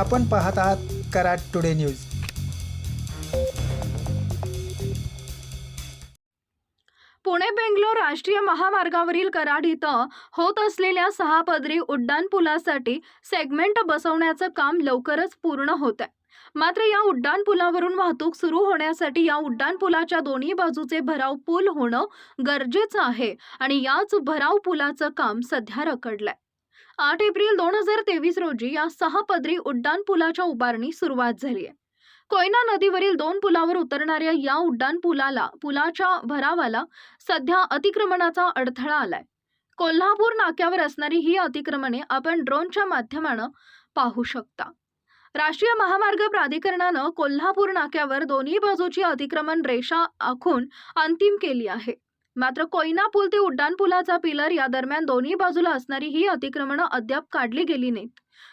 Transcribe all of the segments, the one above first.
आपण पाहत आहात कराड टुडे न्यूज. पुणे बेंगलोर राष्ट्रीय महामार्गावरील कराड इथं होत असलेल्या सहा पदरी उड्डाणपुलासाठी सेगमेंट बसवण्याचं काम लवकरच पूर्ण होत आहे मात्र या उड्डाणपुलावरून वाहतूक सुरू होण्यासाठी या उड्डाणपुलाच्या दोन्ही बाजूचे भराव पूल होणं गरजेचं आहे आणि याच भराव पुलाचं काम सध्या रखडलंय. आठ एप्रिल दोन हजार तेवीस रोजी या सहा पदरी उड्डाणपुलाच्या उभारणी सुरुवात झाली आहे. कोयना नदीवरील दोन पुलावर उतरणाऱ्या या उड्डाण पुलाला पुलाच्या भरावाला सध्या अतिक्रमणाचा अडथळा आलाय. कोल्हापूर नाक्यावर असणारी ही अतिक्रमणे आपण ड्रोनच्या माध्यमानं पाहू शकता. राष्ट्रीय महामार्ग प्राधिकरणानं कोल्हापूर नाक्यावर दोन्ही बाजूची अतिक्रमण रेषा आखून अंतिम केली आहे. मात्र कोयना पूल ते उड्डाणपुलाचा पिलर या दरम्यान दोन्ही बाजूला असणारी ही अतिक्रमणं अद्याप काढली गेली नाहीत.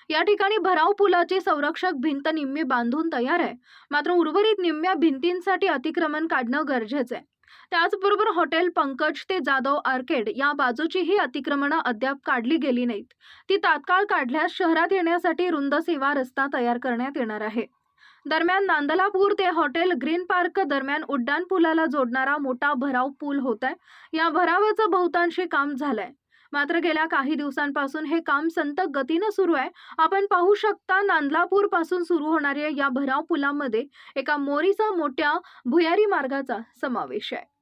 या ठिकाणी भराव पुलाची संरक्षक भिंत निम्मी बांधून तयार आहे. मात्र उर्वरित निम्म्या भिंतींसाठी अतिक्रमण काढणं गरजेचं आहे. त्याचबरोबर हॉटेल पंकज ते जाधव आर्केड या बाजूचीही अतिक्रमणं अद्याप काढली गेली नाहीत. ती तात्काळ काढल्यास शहरात येण्यासाठी रुंद सेवा रस्ता तयार करण्यात येणार आहे. दरम्यान नांदलापूर ते हॉटेल ग्रीन पार्क दरम्यान उड्डाण पुलाला जोडणारा मोठा भराव पूल होत आहे या भरावाचं बहुतांशी काम झालंय. मात्र गेल्या काही दिवसांपासून हे काम संत गतीनं सुरू आहे. आपण पाहू शकता नांदलापूरपासून सुरू होणाऱ्या या भराव पुलामध्ये एका मोरीचा मोठ्या भुयारी मार्गाचा समावेश आहे.